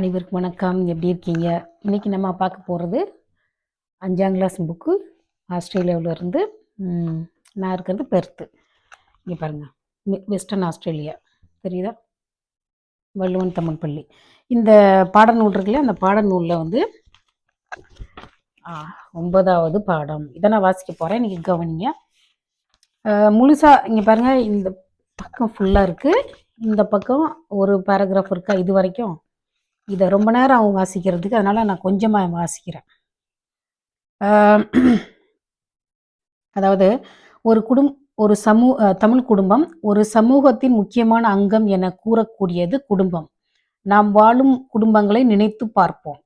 அனைவருக்கும் வணக்கம். எப்படி இருக்கீங்க? இன்னைக்கு நம்ம பார்க்க போகிறது அஞ்சாம் கிளாஸ் புக்கு ஆஸ்திரேலியாவிலேருந்து நான் இருக்கிறது பெர்த்து. இங்கே பாருங்கள் வெஸ்டர்ன் ஆஸ்திரேலியா. தெரியுதா? வள்ளுவன் தமிழ் பள்ளி. இந்த பாடநூல் இருக்குல்ல அந்த பாடநூலில் வந்து ஒன்பதாவது பாடம். இதை நான் வாசிக்க போகிறேன் இன்றைக்கி கவனிங்க. முழுசாக இங்கே பாருங்கள் இந்த பக்கம் ஃபுல்லாக இருக்குது இந்த பக்கம் ஒரு பேராகிராஃப் இருக்கா? இது வரைக்கும்? இதை ரொம்ப நேரம் அவங்க வாசிக்கிறதுக்கு அதனால் நான் கொஞ்சமாக வாசிக்கிறேன். அதாவது ஒரு குடும் ஒரு சமூ தமிழ் குடும்பம் ஒரு சமூகத்தின் முக்கியமான அங்கம் என கூறக்கூடியது குடும்பம். நாம் வாழும் குடும்பங்களை நினைத்து பார்ப்போம்.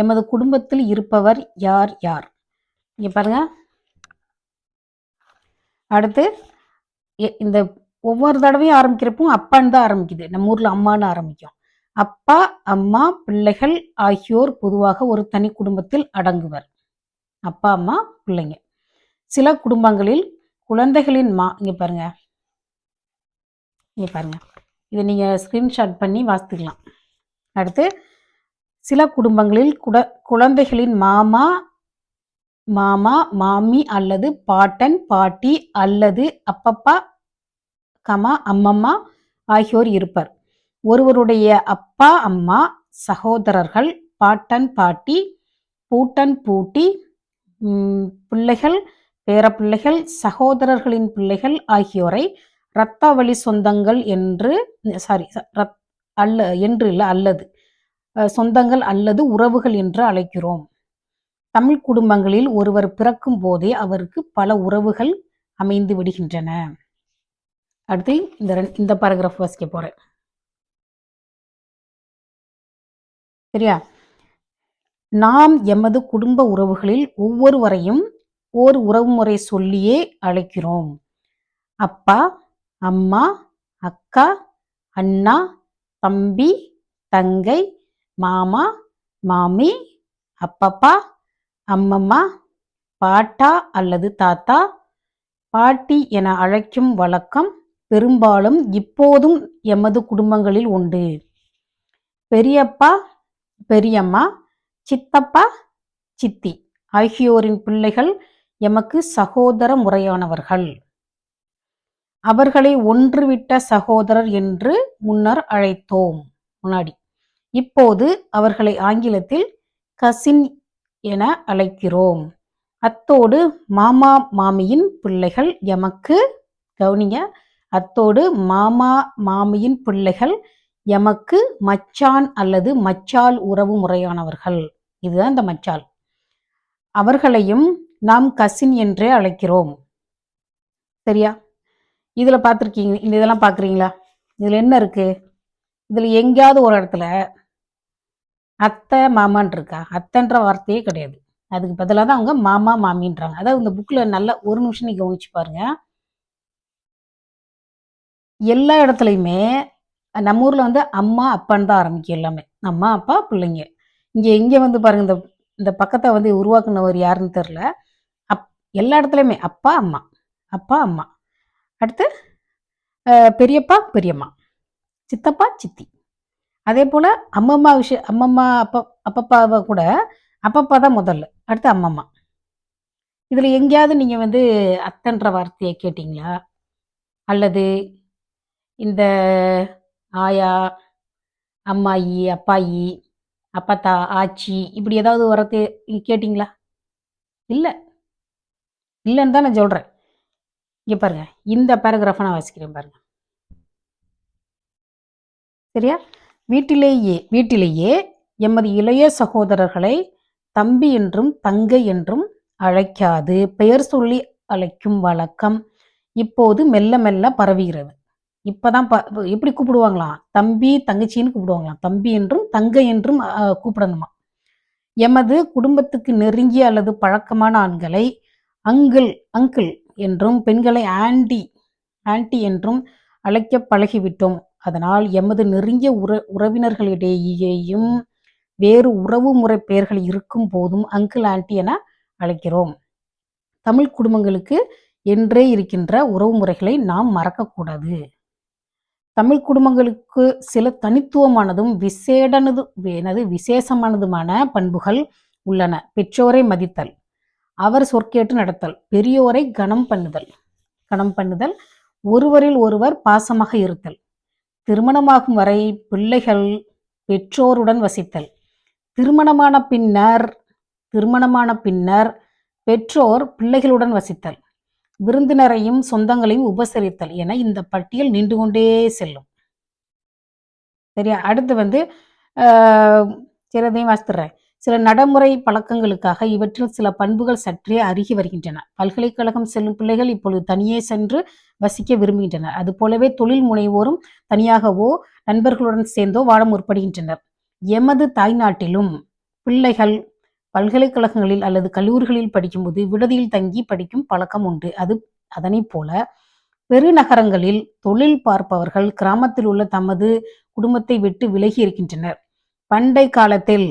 எமது குடும்பத்தில் இருப்பவர் யார் யார்? இங்கே பாருங்க. அடுத்து இந்த ஒவ்வொரு தடவையும் ஆரம்பிக்கிறப்போ அப்பான்னு தான் ஆரம்பிக்குது. நம்ம ஊரில் அம்மான்னு ஆரம்பிக்கும். அப்பா அம்மா பிள்ளைகள் ஆகியோர் பொதுவாக ஒரு தனி குடும்பத்தில் அடங்குவர். அப்பா அம்மா பிள்ளைங்க. சில குடும்பங்களில் குழந்தைகளின் மா இங்க பாருங்க. இங்க பாருங்க. இதை நீங்க ஸ்கிரீன்ஷாட் பண்ணி வாசித்துக்கலாம். அடுத்து சில குடும்பங்களில் குட குழந்தைகளின் மாமா மாமா மாமி அல்லது பாட்டன் பாட்டி அல்லது அப்பப்பா கமா அம்மம்மா ஆகியோர் இருப்பர். ஒருவருடைய அப்பா அம்மா சகோதரர்கள் பாட்டன் பாட்டி பூட்டன் பூட்டி பிள்ளைகள் பேரப்பிள்ளைகள் சகோதரர்களின் பிள்ளைகள் ஆகியோரை இரத்தாவளி சொந்தங்கள் என்று சாரி அல்ல என்று இல்லை அல்லது சொந்தங்கள் அல்லது உறவுகள் என்று அழைக்கிறோம். தமிழ் குடும்பங்களில் ஒருவர் பிறக்கும் போதே அவருக்கு பல உறவுகள் அமைந்து விடுகின்றன. அடுத்து இந்த ரெண்- இந்த பாராகிராஃப் வாசிக்க போறேன். சரியா? நாம் எமது குடும்ப உறவுகளில் ஒவ்வொருவரையும் ஓர் உறவுமுறை சொல்லியே அழைக்கிறோம். அப்பா அம்மா அக்கா அண்ணா தம்பி தங்கை மாமா மாமி அப்பப்பா அம்மம்மா பாட்டா அல்லது தாத்தா பாட்டி என அழைக்கும் வழக்கம் பெரும்பாலும் இப்போதும் எமது குடும்பங்களில் உண்டு. பெரியப்பா பெரியம்மா சித்தப்பா சித்தி ஆகியோரின் பிள்ளைகள் எமக்கு சகோதர முறையானவர்கள். அவர்களை ஒன்றுவிட்ட சகோதரர் என்று முன்னர் அழைத்தோம். முன்னாடி. இப்போது அவர்களை ஆங்கிலத்தில் கசின் என அழைக்கிறோம். அத்தோடு மாமா மாமியின் பிள்ளைகள் எமக்கு கவுனிங்க அத்தோடு மாமா மாமியின் பிள்ளைகள் எமக்கு மச்சான் அல்லது மச்சால் உறவு முறையானவர்கள். இதுதான் இந்த மச்சால். அவர்களையும் நாம் கசின் என்றே அழைக்கிறோம். சரியா? இதில் பார்த்துருக்கீங்க இந்த இதெல்லாம் பார்க்குறீங்களா? இதில் என்ன இருக்குது இதில் எங்கேயாவது ஒரு இடத்துல அத்தை மாமான் இருக்கா? அத்தைன்ற வார்த்தையே கிடையாது. அதுக்கு பதிலாக தான் அவங்க மாமா மாமின்றாங்க. அதாவது இந்த புக்கில் நல்ல ஒரு நிமிஷம் நீங்கள் கவனிச்சு பாருங்க. எல்லா இடத்துலையுமே நம்ம ஊரில் வந்து அம்மா அப்பான்னு தான் ஆரம்பிக்கும் எல்லாமே. அம்மா அப்பா பிள்ளைங்க. இங்கே இங்கே வந்து பாருங்கள் இந்த இந்த பக்கத்தை வந்து உருவாக்குனவர் யாருன்னு தெரில அப் எல்லா இடத்துலையுமே அப்பா அம்மா. அப்பா அம்மா. அடுத்து பெரியப்பா பெரியம்மா. சித்தப்பா சித்தி. அதே போல் அம்மம்மா விஷயம் அம்மம்மா அப்பா அப்பப்பாவை கூட அப்பப்பா தான் முதல்ல. அடுத்து அம்மம்மா. இதில் எங்கேயாவது நீங்கள் வந்து அத்தன்ற வார்த்தையை கேட்டிங்களா? அல்லது இந்த ஆயா அம்மாயி அப்பாயி அப்பத்தா ஆச்சி இப்படி ஏதாவது வரத்து கேட்டிங்களா? இல்லை. இல்லைன்னு தான் நான் சொல்கிறேன் இங்கே பாருங்க. இந்த பேராகிராஃபை நான் வாசிக்கிறேன் பாருங்க. சரியா? வீட்டிலேயே வீட்டிலேயே எமது இளைய சகோதரர்களை தம்பி என்றும் தங்கை என்றும் அழைக்காது. பெயர் சொல்லி அழைக்கும் வழக்கம் இப்போது மெல்ல மெல்ல பரவுகிறது. இப்போதான் ப எப்படி கூப்பிடுவாங்களாம்? தம்பி தங்கச்சின்னு கூப்பிடுவாங்களாம். தம்பி என்றும் தங்கை என்றும் கூப்பிடணுமா எமது குடும்பத்துக்கு நெருங்கிய அல்லது பழக்கமான ஆண்களை அங்கிள் அங்கிள் என்றும் பெண்களை ஆண்டி ஆன்ட்டி என்றும் அழைக்க பழகிவிட்டோம். அதனால் எமது நெருங்கிய உற உறவினர்களிடையேயும் வேறு உறவு முறை பெயர்கள் இருக்கும் போதும் அங்கிள் ஆண்டி என அழைக்கிறோம். தமிழ் குடும்பங்களுக்கு என்றே இருக்கின்ற உறவு முறைகளை நாம் மறக்கக்கூடாது. தமிழ் குடும்பங்களுக்கு சில தனித்துவமானதும் விசேடனது எனது விசேஷமானதுமான பண்புகள் உள்ளன. பெற்றோரை மதித்தல் அவர் சொற்கேட்டு நடத்தல் பெரியோரை கனம் பண்ணுதல். கனம் பண்ணுதல் ஒருவரில் ஒருவர் பாசமாக இருத்தல். திருமணமாகும் வரை பிள்ளைகள் பெற்றோருடன் வசித்தல். திருமணமான பின்னர் திருமணமான பின்னர் பெற்றோர் பிள்ளைகளுடன் வசித்தல். விருந்தினரையும் சொந்தங்களையும் உபசரித்தல் என இந்த பட்டியல் நின்று கொண்டே செல்லும். சரியா? அடுத்து வந்து சிலதையும் வாசித்துறேன். சில நடைமுறை பழக்கங்களுக்காக இவற்றில் சில பண்புகள் சற்றே அருகி வருகின்றன. பல்கலைக்கழகம் செல்லும் பிள்ளைகள் இப்பொழுது தனியே சென்று வசிக்க விரும்புகின்றனர். அது போலவே தொழில் முனைவோரும் தனியாகவோ நண்பர்களுடன் சேர்ந்தோ வாழ முற்படுகின்றனர். எமது தாய்நாட்டிலும் பிள்ளைகள் பல்கலைக்கழகங்களில் அல்லது கல்லூரிகளில் படிக்கும்போது விடுதியில் தங்கி படிக்கும் பழக்கம் உண்டு. அது அதனை போல பெருநகரங்களில் தொழில் பார்ப்பவர்கள் கிராமத்தில் உள்ள தமது குடும்பத்தை விட்டு விலகி இருக்கின்றனர். பண்டை காலத்தில்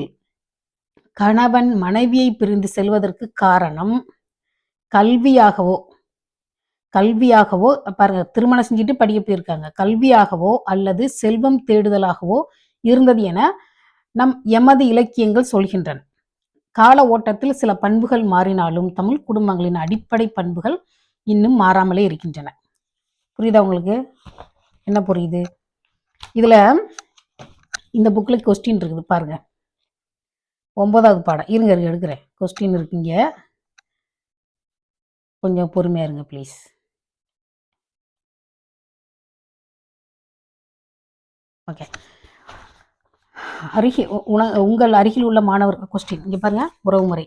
கணவன் மனைவியை பிரிந்து செல்வதற்கு காரணம் கல்வியாகவோ கல்வியாகவோ பாருங்க திருமணம் செஞ்சுட்டு படிக்க போயிருக்காங்க. கல்வியாகவோ அல்லது செல்வம் தேடுதலாகவோ இருந்தது என நம் எமது இலக்கியங்கள் சொல்கின்றன. கால ஓட்டத்தில் சில பண்புகள் மாறினாலும் தமிழ் குடும்பங்களின் அடிப்படை பண்புகள் இன்னும் மாறாமலே இருக்கின்றன. புரியுதா உங்களுக்கு? என்ன புரியுது? இதில் இந்த புக்கில் கொஸ்டின் இருக்குது பாருங்க. ஒன்பதாவது பாடம். இருங்க இருங்க எடுக்கிறேன். கொஸ்டின் இருக்குங்க கொஞ்சம் பொறுமையாக இருங்க ப்ளீஸ் ஓகே அருகே உண உங்கள் அருகில் உள்ள மாணவர்கள் கொஸ்டின் இங்கே பாருங்க உறவுமுறை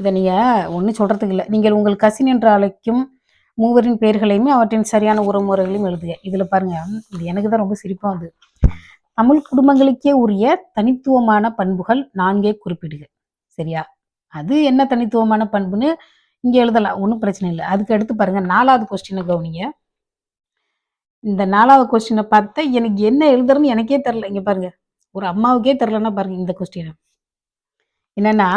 இதை நீங்கள் ஒன்றும் சொல்கிறதுக்கு இல்லை. நீங்கள் உங்கள் கசின் என்று அழைக்கும் மூவரின் பெயர்களையுமே அவற்றின் சரியான உறவுமுறைகளையும் எழுதுக. இதில் பாருங்க இது எனக்கு தான் ரொம்ப சிரிப்பாக வந்து தமிழ் குடும்பங்களுக்கே உரிய தனித்துவமான பண்புகள் நான்கே குறிப்பிடுக. சரியா? அது என்ன தனித்துவமான பண்புன்னு இங்கே எழுதலாம் ஒன்றும் பிரச்சனை இல்லை. அதுக்கு அடுத்து பாருங்கள் நாலாவது கொஸ்டினை கவனிங்க. இந்த நாலாவது கொஸ்டினை பார்த்தா எனக்கு என்ன எழுதுறன்னு எனக்கே தெரில இங்கே பாருங்க. ஒரு அம்மாவுக்கே தெரிலன்னா பாருங்க இந்த கொஸ்டினை என்னன்னா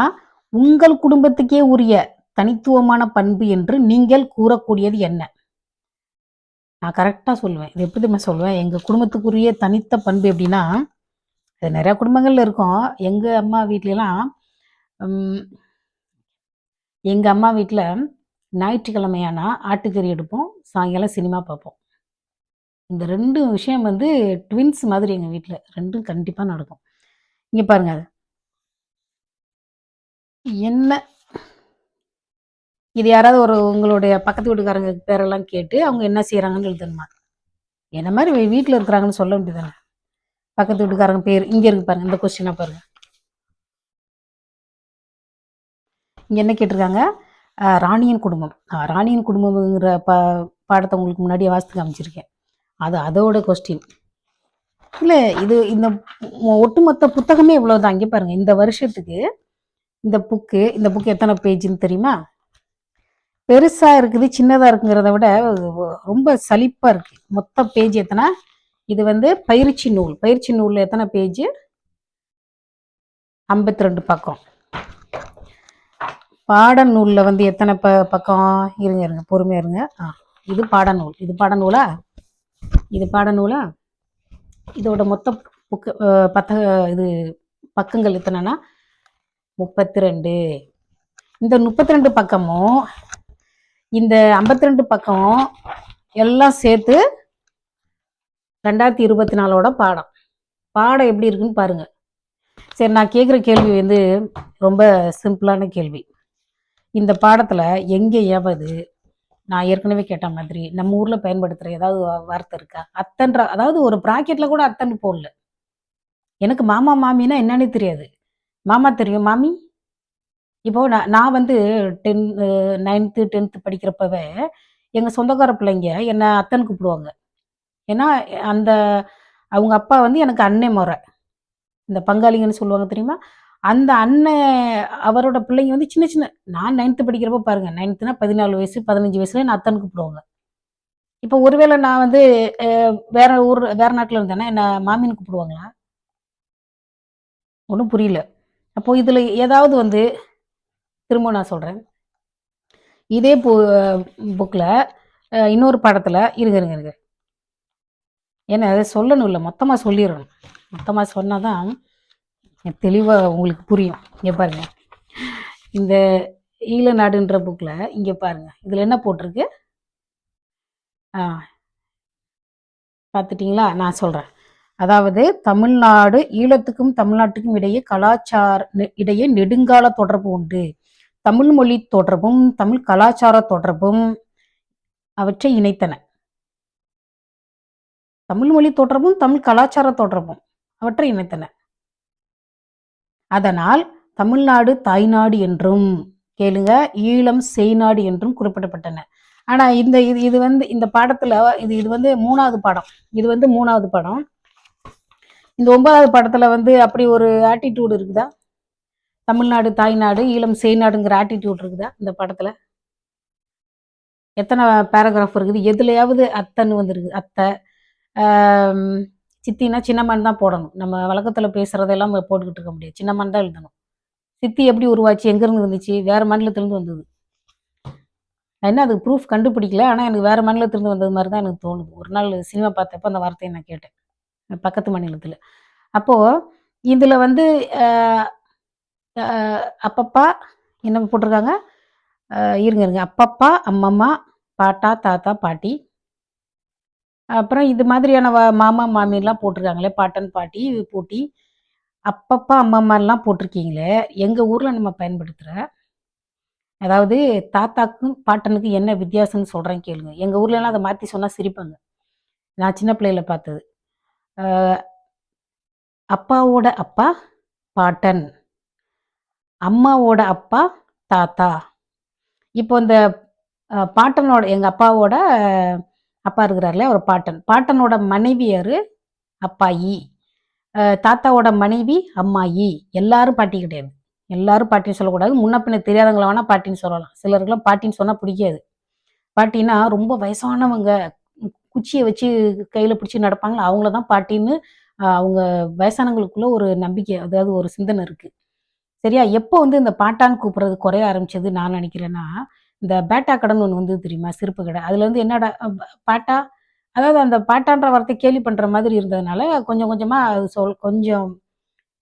உங்கள் குடும்பத்துக்கே உரிய தனித்துவமான பண்பு என்று நீங்கள் கூறக்கூடியது என்ன? நான் கரெக்டாக சொல்லுவேன். இது எப்படி தெரியுமா சொல்லுவேன்? எங்கள் குடும்பத்துக்குரிய தனித்த பண்பு எப்படின்னா அது நிறையா குடும்பங்கள்ல இருக்கும். எங்கள் அம்மா வீட்லலாம் எங்கள் அம்மா வீட்டில் ஞாயிற்றுக்கிழமையானா ஆட்டுக்கறி எடுப்போம் சாயங்காலம் சினிமா பார்ப்போம். இந்த ரெண்டு விஷயம் வந்து ட்வின்ஸ் மாதிரி எங்கள் வீட்டில் ரெண்டும் கண்டிப்பாக நடக்கும். இங்கே பாருங்க அது. என்ன? இது யாராவது ஒரு உங்களுடைய பக்கத்து வீட்டுக்காரங்க பேரெல்லாம் கேட்டு அவங்க என்ன செய்கிறாங்கன்னு எழுதணுமா? என்ன மாதிரி வீட்டில் இருக்கிறாங்கன்னு சொல்ல முடியுதானே பக்கத்து வீட்டுக்காரங்க பேர் இங்கே இருக்கு பாருங்க இந்த கொஸ்டினாக பாருங்க. இங்கே என்ன கேட்டிருக்காங்க? ராணியின் குடும்பம். ராணியின் குடும்பம்ங்கிற ப பாடத்தை உங்களுக்கு முன்னாடியே வாசித்து காமிச்சிருக்கேன். அது அதோட கொஸ்டின் இல்லை இது இந்த ஒட்டுமொத்த புத்தகமே இவ்வளோதான் இங்கே பாருங்கள் இந்த வருஷத்துக்கு இந்த புக்கு இந்த புக்கு எத்தனை பேஜுன்னு தெரியுமா? பெருசாக இருக்குது சின்னதாக இருக்குங்கிறத விட ரொம்ப சலிப்பாக இருக்குது மொத்த பேஜ் எத்தனை? இது வந்து பயிற்சி நூல். பயிற்சி நூலில் எத்தனை பேஜ் ஐம்பத்தி ரெண்டு பக்கம் பாடநூலில் வந்து எத்தனை ப பக்கம்? இருங்க இருங்க பொறுமையாக இருங்க. ஆ இது பாடநூல் இது பாடநூலா இது பாடநூலா இதோட மொத்த புக்கு பத்த இது பக்கங்கள் எத்தனைனா? முப்பத்தி ரெண்டு இந்த முப்பத்தி ரெண்டு பக்கமும் இந்த ஐம்பத்தி ரெண்டு பக்கம் எல்லாம் சேர்த்து ரெண்டாயிரத்தி இருபத்தி நாலோட பாடம். பாடம் எப்படி இருக்குன்னு பாருங்கள் சரி நான் கேட்குற கேள்வி வந்து ரொம்ப சிம்பிளான கேள்வி. இந்த பாடத்தில் எங்கே எவது நான் ஏற்கனவே கேட்ட மாதிரி நம்ம ஊரில் பயன்படுத்துகிற ஏதாவது வார்த்தை இருக்கா? அத்தன்ற அதாவது ஒரு ப்ராக்கெட்டில் கூட அத்தன்னு போடல. எனக்கு மாமா மாமின்னா என்னன்னு தெரியாது. மாமா தெரியும் மாமி? இப்போ நான் நான் வந்து டென் நைன்த்து டென்த்து படிக்கிறப்பவே எங்கள் சொந்தக்கார பிள்ளைங்க என்னை அத்தன் கூப்பிடுவாங்க. ஏன்னா அந்த அவங்க அப்பா வந்து எனக்கு அன்னை முறை. இந்த பங்காளிங்கன்னு சொல்லுவாங்க தெரியுமா? அந்த அண்ணன் அவரோட பிள்ளைங்க வந்து சின்ன சின்ன நான் நைன்த்து படிக்கிறப்ப பாருங்க நைன்த்துனா பதினாலு வயசு பதினஞ்சு வயசுல நான் அத்தன் கூப்பிடுவாங்க. இப்போ ஒருவேளை நான் வந்து வேற ஊர் வேற நாட்டில் இருந்தேன்னா என்ன மாமின்னு கூப்பிடுவாங்களா? ஒன்றும் புரியல. அப்போ இதில் ஏதாவது வந்து திரும்ப நான் சொல்கிறேன் இதே பு புக்கில் இன்னொரு பாடத்தில் இருங்க இருங்க இருங்க. ஏன்னா அதை சொல்லணும் இல்லை மொத்தமாக சொல்லிடணும். மொத்தமாக சொன்னால் தான் தெளிவாக உங்களுக்கு புரியும். இங்கே பாருங்க. இந்த ஈழ நாடுன்ற புக்கில் இங்கே பாருங்க. இதில் என்ன போட்டிருக்கு? ஆ. பார்த்துட்டிங்களா நான் சொல்கிறேன் அதாவது தமிழ்நாடு ஈழத்துக்கும் தமிழ்நாட்டுக்கும் இடையே கலாச்சார நெ- இடையே நெடுங்கால தொடர்பு உண்டு. தமிழ் மொழி தொடர்பும் தமிழ் கலாச்சார தொடர்பும் அவற்றை இணைத்தன. தமிழ் மொழி தொடர்பும் தமிழ் கலாச்சார தொடர்பும் அவற்றை இணைத்தன. அதனால் தமிழ்நாடு தாய்நாடு என்றும் கேளுங்க ஈழம் செய்நாடு என்றும் குறிப்பிடப்பட்டன. ஆனா இந்த இது இது வந்து இந்த பாடத்துல இது இது வந்து மூணாவது பாடம். இது வந்து மூணாவது பாடம். இந்த ஒன்பதாவது பாடத்துல வந்து அப்படி ஒரு ஆட்டிடியூடு இருக்குதா? தமிழ்நாடு தாய்நாடு ஈழம் செய்நாடுங்கிற ஆட்டிடியூட் இருக்குதா இந்த படத்தில்? எத்தனை பேராகிராஃப் இருக்குது? எதுலையாவது அத்தைன்னு வந்துருக்கு அத்தை. சித்தினா சின்னம்மான்னு தான் போடணும். நம்ம வழக்கத்தில் பேசுகிறதெல்லாம் போட்டுக்கிட்டு இருக்க முடியாது. சின்னம்மான்னு தான் எழுதணும். சித்தி எப்படி உருவாச்சு? எங்கேருந்து இருந்துச்சு வேறு மாநிலத்திலேருந்து வந்தது. நான் என்ன அதுக்கு ப்ரூஃப் கண்டுபிடிக்கல. ஆனால் எனக்கு வேறு மாநிலத்திலேருந்து வந்தது மாதிரி தான் எனக்கு தோணுது. ஒரு நாள் சினிமா பார்த்தப்போ அந்த வார்த்தையை நான் கேட்டேன். பக்கத்து மாநிலத்தில். அப்போது இதில் வந்து அப்பப்பா என்ன போட்டிருக்காங்க? இருங்க இருங்க. அப்பப்பா அம்மம்மா பாட்டா தாத்தா பாட்டி அப்புறம் இது மாதிரியான வ- மாமா மாமிலாம் போட்டிருக்காங்களே பாட்டன் பாட்டி போட்டி. அப்பப்பா அம்மம்மாலாம் போட்டிருக்கீங்களே எங்கள் ஊரில் நம்ம பயன்படுத்துகிற அதாவது தாத்தாக்கும் பாட்டனுக்கும் என்ன வித்தியாசம்னு சொல்கிறேன் கேளுங்க. எங்கள் ஊர்லலாம் அதை மாற்றி சொன்னால் சிரிப்பாங்க. நான் சின்ன பிள்ளையில பார்த்தது. அப்பாவோட அப்பா பாட்டன். அம்மாவோட அப்பா தாத்தா. இப்போ இந்த பாட்டனோட எங்கள் அப்பாவோட அப்பா இருக்கிறார்ல ஒரு பாட்டன். பாட்டனோட மனைவியார் அப்பாயி. தாத்தாவோட மனைவி அம்மாயி. எல்லாரும் பாட்டி கிடையாது. எல்லாரும் பாட்டின்னு சொல்லக்கூடாது. முன்ன பின்ன தெரியாதவங்கள வேணால் பாட்டின்னு சொல்லலாம். சிலருக்குலாம் பாட்டின்னு சொன்னால் பிடிக்காது. பாட்டின்னா ரொம்ப வயசானவங்க. குச்சியை வச்சு கையில் பிடிச்சி நடப்பாங்களா? அவங்கள தான் பாட்டின்னு அவங்க வயசானவங்களுக்குள்ள ஒரு நம்பிக்கை அதாவது ஒரு சிந்தனை இருக்குது சரியா? எப்போ வந்து இந்த பாட்டான்னு கூப்பிடுறது குறைய ஆரம்பிச்சது நான் நினைக்கிறேன்னா இந்த பேட்டா கடன் ஒன்று வந்து தெரியுமா? சிறப்பு கடை. அதில் வந்து என்னடா பாட்டா? அதாவது அந்த பாட்டான்ற வார்த்தை கேலி பண்ணுற மாதிரி இருந்ததுனால கொஞ்சம் கொஞ்சமாக அது சொல் கொஞ்சம்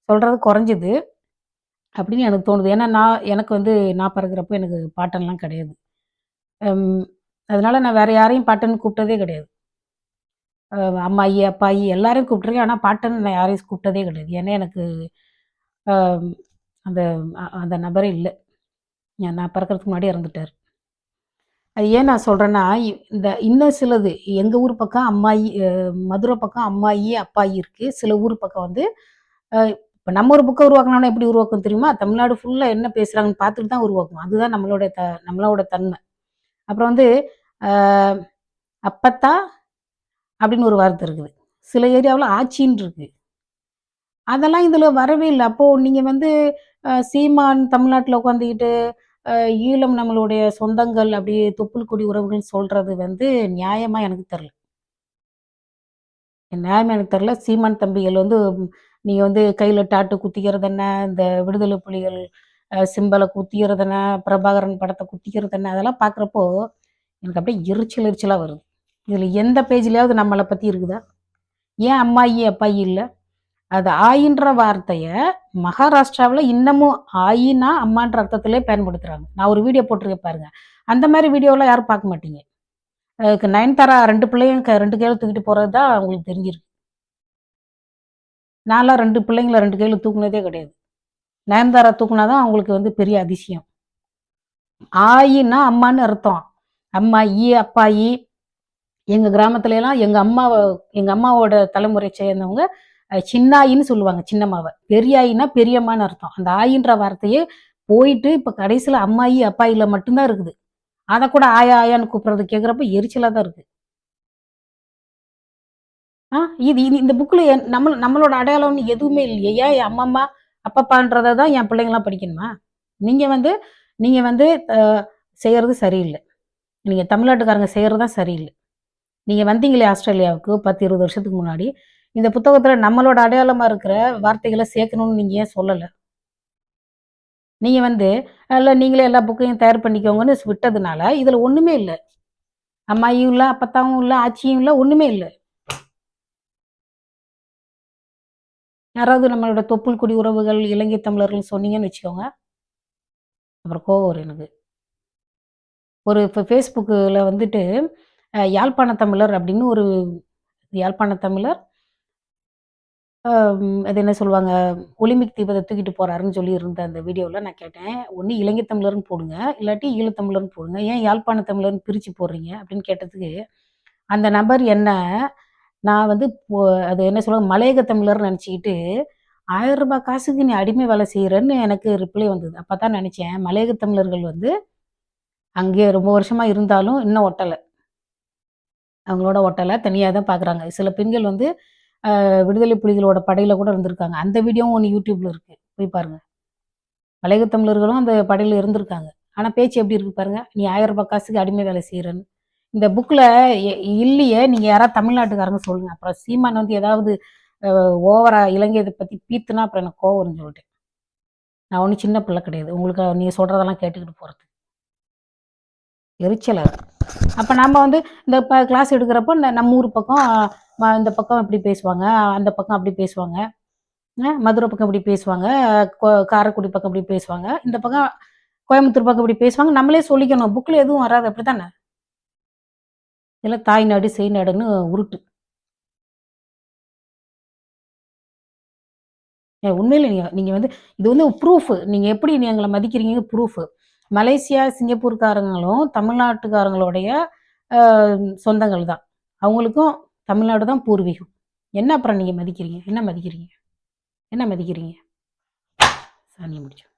சொல்கிறது குறைஞ்சிது அப்படின்னு எனக்கு தோணுது. ஏன்னா நான் எனக்கு வந்து நான் பறக்கிறப்போ எனக்கு பாட்டன்லாம் கிடையாது. அதனால் அதனால நான் வேற யாரையும் பாட்டன்னு கூப்பிட்டதே கிடையாது. அஹ் அம்மாயி அப்பாயி எல்லாரையும் கூப்பிட்டுருக்கேன். ஆனால் பாட்டன்னு நான் யாரையும் கூப்பிட்டதே கிடையாது. ஏன்னா எனக்கு அந்த அந்த நபரே இல்லை. நான் பிறக்கறதுக்கு முன்னாடி இறந்துட்டார். அது ஏன் நான் சொல்கிறேன்னா இந்த இன்னும் சிலது எங்கள் ஊர் பக்கம் அம்மாயி மதுரை பக்கம் அம்மாயி அப்பாயி இருக்குது சில ஊர் பக்கம் வந்து இப்போ நம்ம ஒரு புக்கை உருவாக்கணும்னா எப்படி உருவாக்கும் தெரியுமா? தமிழ்நாடு ஃபுல்லாக என்ன பேசுகிறாங்கன்னு பார்த்துட்டு தான் உருவாக்கும் அதுதான் நம்மளோட த நம்மளோட தன்மை. அப்புறம் வந்து அப்பத்தா அப்படின்னு ஒரு வார்த்தை இருக்குது. சில ஏரியாவில் ஆச்சின்னு இருக்குது அதெல்லாம் இதில் வரவே இல்லை. அப்போது நீங்கள் வந்து சீமான் தமிழ்நாட்டில் உட்காந்துக்கிட்டு ஈழம் நம்மளுடைய சொந்தங்கள் அப்படி தொப்புள் கொடி உறவுகள் சொல்கிறது வந்து நியாயமாக எனக்கு தெரில நியாயமா எனக்கு தெரில சீமான் தம்பிகள் வந்து நீங்கள் வந்து கையில் டாட்டு குத்திக்கிறது என்ன? இந்த விடுதலை புலிகள் சிம்பலை குத்திக்கிறது என்ன? பிரபாகரன் படத்தை குத்திக்கிறது என்ன? அதெல்லாம் பார்க்குறப்போ எனக்கு அப்படியே எரிச்சல் எரிச்சலாக வருது. இதில் எந்த பேஜ்லேயாவது நம்மளை பற்றி இருக்குதா? ஏன் அம்மாயி அப்பாயி இல்லை? அது ஆயின்ற வார்த்தையை மகாராஷ்டிராவில் இன்னமும் ஆயினா அம்மான்ற அர்த்தத்திலே பயன்படுத்துகிறாங்க நான் ஒரு வீடியோ போட்டிருக்கேன் பாருங்க. அந்த மாதிரி வீடியோலாம் யாரும் பார்க்க மாட்டீங்க. அதுக்கு நயன்தாரா ரெண்டு பிள்ளையும் ரெண்டு கையில் தூக்கிட்டு போகிறது தான் அவங்களுக்கு தெரிஞ்சிருக்கு. நான்லாம் ரெண்டு பிள்ளைங்கள ரெண்டு கையில் தூக்குனதே கிடையாது. நயன்தாரா தூக்குனாதான் அவங்களுக்கு வந்து பெரிய அதிசயம். ஆயின்னா அம்மான்னு அர்த்தம். அம்மா ஈ அப்பாயி எங்கள் கிராமத்துல எல்லாம் எங்கள் அம்மாவை எங்கள் அம்மாவோட தலைமுறை சேர்ந்தவங்க சின்னாயின்னு சொல்லுவாங்க சின்னம்மாவை. பெரியாயின்னா பெரியம்மான்னு அர்த்தம். அந்த ஆயின்ற வார்த்தையே போயிட்டு இப்போ கடைசியில் அம்மாயி அப்பாயில மட்டும்தான் இருக்குது. அதை கூட ஆயா ஆயான்னு கூப்பிட்றது கேட்குறப்ப எரிச்சலாக தான் இருக்குது ஆ இது இது இந்த புக்கில் நம்ம நம்மளோட அடையாளம்னு எதுவுமே இல்லையே. ஏன் என் அம்மம்மா அப்பப்பான்றதை தான் என் பிள்ளைங்களாம் படிக்கணுமா? நீங்கள் வந்து நீங்கள் வந்து செய்கிறது செய்யறது சரியில்லை. நீங்கள் தமிழ்நாட்டுக்காரங்க செய்கிறது தான் சரியில்லை. நீங்கள் வந்தீங்களே ஆஸ்திரேலியாவுக்கு பத்து இருபது வருஷத்துக்கு முன்னாடி. இந்த புத்தகத்தில் நம்மளோட அடையாளமாக இருக்கிற வார்த்தைகளை சேர்க்கணும்னு நீங்கள் ஏன் சொல்லலை? நீங்கள் வந்து இல்லை நீங்களே எல்லா புக்கையும் தயார் பண்ணிக்கோங்கன்னு விட்டதுனால இதில் ஒன்றுமே இல்லை. அம்மாயும் இல்லை அப்பத்தாவும் இல்லை ஆச்சியும் இல்லை ஒன்றுமே இல்லை. யாராவது நம்மளோட தொப்புள் குடி உறவுகள் இலங்கை தமிழர்கள் சொன்னீங்கன்னு வச்சுக்கோங்க. அப்புறம் கோவம் வரும் எனக்கு. ஒரு இப்போ ஃபேஸ்புக்கில் வந்துட்டு யாழ்ப்பாண தமிழர் அப்படின்னு ஒரு யாழ்ப்பாண தமிழர் அது என்ன சொல்லுவாங்க ஒலிம்பிக் தீபத்தை தூக்கிட்டு போறாருன்னு சொல்லி இருந்த அந்த வீடியோவில் நான் கேட்டேன். ஒன்று இலங்கை தமிழர்னு போடுங்க இல்லாட்டி ஈழத்தமிழர்னு போடுங்க. ஏன் யாழ்ப்பாண தமிழர்னு பிரித்து போடுறீங்க? அப்படின்னு கேட்டதுக்கு அந்த நபர் என்ன நான் வந்து அது என்ன சொல்லுவாங்க மலையக தமிழர்னு நினச்சிக்கிட்டு ஆயிரம் ரூபாய் காசுக்கு நீ அடிமை வேலை செய்கிறன்னு எனக்கு ரிப்ளை வந்தது. அப்போ தான் நினச்சேன் மலையக தமிழர்கள் வந்து அங்கே ரொம்ப வருஷமாக இருந்தாலும் இன்னும் ஒட்டலை. அவங்களோட ஒட்டலை தனியாக தான் பார்க்குறாங்க சில பெண்கள் வந்து விடுதலை புலிகளோட படையில் கூட இருந்திருக்காங்க. அந்த வீடியோவும் ஒன்று யூடியூப்பில் இருக்குது போய் பாருங்கள் மலையக தமிழர்களும் அந்த படையில் இருந்திருக்காங்க. ஆனால் பேச்சு எப்படி இருக்கு பாருங்க. நீ ஆயிரம் ரூபாய் காசுக்கு அடிமை வேலை செய்கிறன்னு இந்த புக்கில் இல்லையே. நீங்கள் யாராவது தமிழ்நாட்டுக்காரங்க சொல்லுங்க. அப்புறம் சீமான் வந்து ஏதாவது ஓவரா இலங்கை இதை பற்றி பீத்துனா அப்புறம் எனக்கு கோவம்னு சொல்லிட்டேன். சொல்லிட்டு நான் ஒன்றும் சின்ன பிள்ளை கிடையாது. உங்களுக்கு நீங்கள் சொல்கிறதெல்லாம் கேட்டுக்கிட்டு போகிறது எரிச்சல் அப்போ நம்ம வந்து இந்த இப்போ கிளாஸ் எடுக்கிறப்போ நம்ம ஊர் பக்கம் இந்த பக்கம் இப்படி பேசுவாங்க அந்த பக்கம் அப்படி பேசுவாங்க மதுரை பக்கம் இப்படி பேசுவாங்க கோ- காரைக்குடி பக்கம் இப்படி பேசுவாங்க இந்த பக்கம் கோயம்புத்தூர் பக்கம் இப்படி பேசுவாங்க நம்மளே சொல்லிக்கணும் புக்கில் எதுவும் வராது அப்படி தானே இதெல்லாம் தாய் நாடு செய் நாடுன்னு உருட்டு. உண்மையில் உண்மையில நீங்கள் நீங்கள் வந்து இது வந்து ப்ரூஃப் நீங்கள் எப்படி நீ எங்களை மதிக்கிறீங்க ப்ரூஃப் மலேசியா சிங்கப்பூர்காரங்களும் தமிழ்நாட்டுக்காரங்களுடைய சொந்தங்கள் தான் அவங்களுக்கும் தமிழ்நாடு தான் பூர்வீகம். என்ன அப்புறம் நீங்கள் மதிக்கிறீங்க? என்ன மதிக்கிறீங்க? என்ன மதிக்கிறீங்க? சாணியை முடிச்சோம்